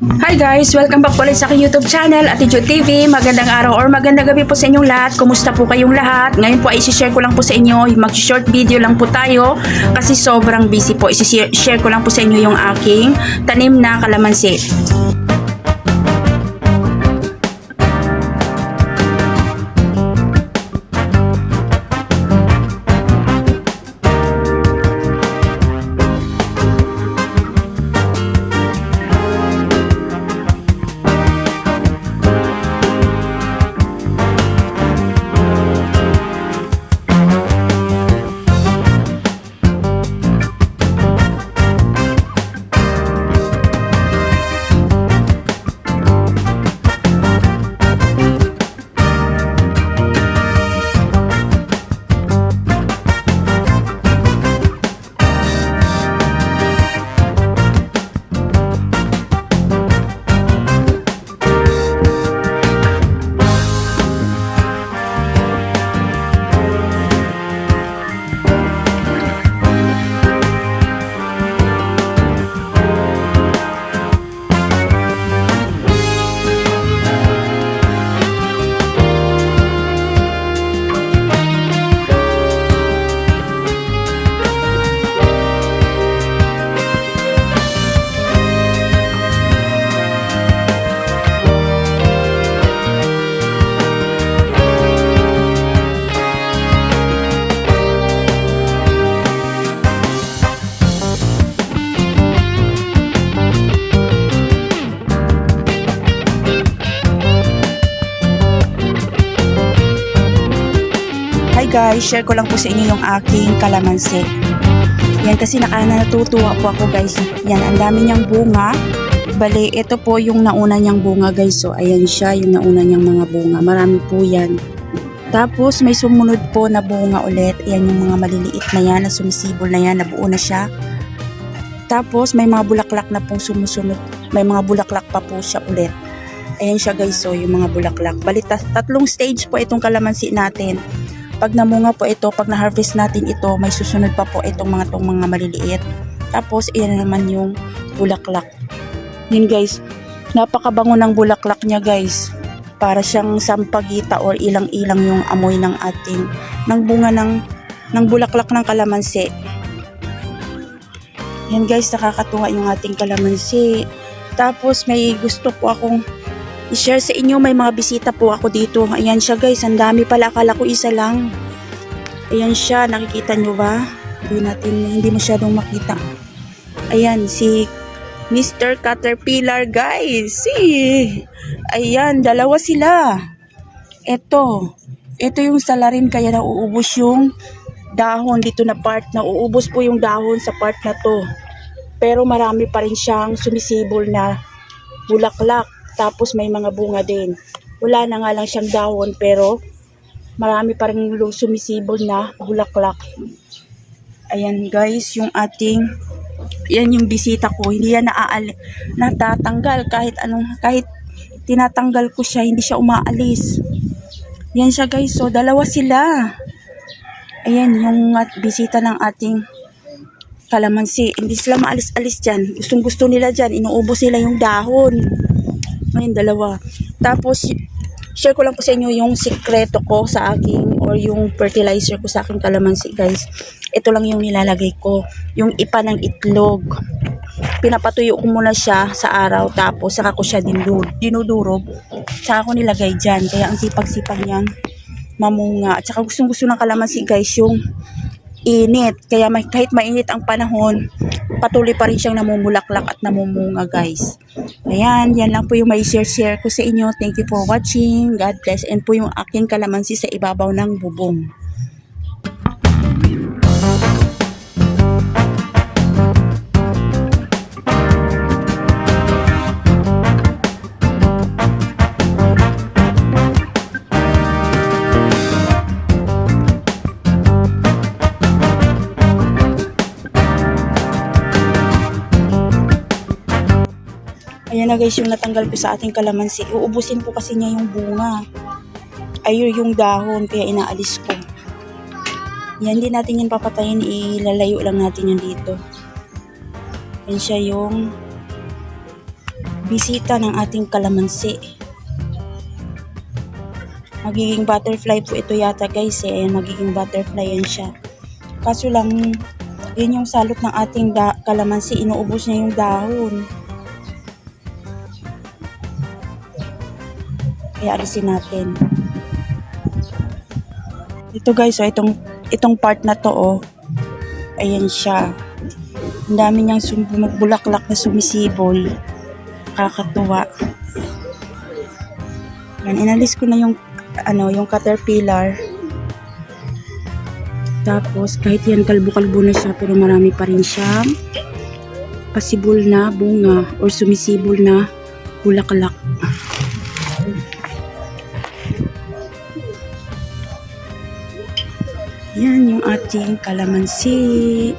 Hi guys! Welcome back ulit sa aking YouTube channel, Attitude TV. Magandang araw or magandang gabi po sa inyong lahat. Kumusta po kayong lahat? Ngayon po ay isi-share ko lang po sa inyo. Mag-short video lang po tayo kasi sobrang busy po. Isi-share ko lang po sa inyo yung aking tanim na kalamansi. Guys! Share ko lang po sa inyo yung aking kalamansi. Yan kasi naka, natutuwa po ako guys. Yan, ang dami niyang bunga. Bali, ito po yung nauna niyang bunga guys. So, ayan siya, yung nauna niyang mga bunga. Marami po yan. Tapos, may sumunod po na bunga ulit. Ayan yung mga maliliit na yan, na sumisibol na yan, nabuo na siya. Tapos, may mga bulaklak na pong sumusunod. May mga bulaklak pa po siya ulit. Ayan siya guys, so yung mga bulaklak. Bali, tat- tatlong stage po itong kalamansi natin. Pag namunga po ito, pag na-harvest natin ito, may susunod pa po itong mga tong mga maliliit. Tapos, iyan naman yung bulaklak. Yun guys, napakabango ng bulaklak niya guys. Para siyang sampagita or ilang-ilang yung amoy ng ating, ng bunga ng, ng bulaklak ng kalamansi. Yan guys, nakakatuwa yung ating kalamansi. Tapos may gusto po akong i-share sa inyo. May mga bisita po ako dito. Ayan siya guys, ang dami pala. Akala ko isa lang. Ayan siya, nakikita nyo ba? Hindi natin, hindi masyadong makita. Ayan, si Mr. Caterpillar guys. Si, ayan, dalawa sila. Ito, ito yung salarin kaya nauubos yung dahon dito na part. Nauubos po yung dahon sa part na to. Pero marami pa rin siyang sumisibol na bulaklak. Tapos may mga bunga din. Wala na nga lang siyang dahon pero marami pa rin sumisibol na bulaklak. Ayan guys, yung ating yan yung bisita ko. Hindi yan naaal natatanggal kahit anong kahit tinatanggal ko siya, hindi siya umaalis. Yan siya guys, so dalawa sila. Ayan yung at bisita ng ating kalamansi. Hindi sila maalis-alis dyan. Gustong gusto nila dyan. Inuubos nila yung dahon. Ngayon, dalawa. Tapos, share ko lang po sa inyo yung sikreto ko sa aking or yung fertilizer ko sa aking kalamansi, guys. Ito lang yung nilalagay ko. Yung ipa ng itlog. Pinapatuyo ko muna siya sa araw. Tapos, saka ko siya dinudurog. dinudurog. Saka ko nilagay dyan. Kaya, ang sipag-sipag niyan mamunga. At saka gustong gusto ng kalamansi, guys, yung init. Kaya may, kahit mainit ang panahon, patuloy pa rin siyang namumulaklak at namumunga guys. Ayan, yan lang po yung may share-share ko sa inyo. Thank you for watching. God bless. And po yung aking kalamansi sa ibabaw ng bubong. Na guys, yung natanggal ko sa ating kalamansi. Uubusin po kasi niya yung bunga. Ayun yung dahon, kaya inaalis ko. Yan, hindi natin yan papatayin. Ilalayo lang natin yan dito. Yan siya yung bisita ng ating kalamansi. Magiging butterfly po ito yata guys eh. Ayan, magiging butterfly yan siya. Kaso lang, yun yung salot ng ating kalamansi. Inuubos niya yung dahon. Kaya alisin natin. Ito guys, oh, itong, itong part na to, oh. Ayan siya. Ang dami niyang bulaklak na sumisibol. Nakakatuwa. Yan, inalis ko na yung ano, yung caterpillar. Tapos, kahit yan kalbo-kalbo na siya, pero marami pa rin siyang pasibol na bunga or sumisibol na bulaklak. Yan yung ating kalamansi.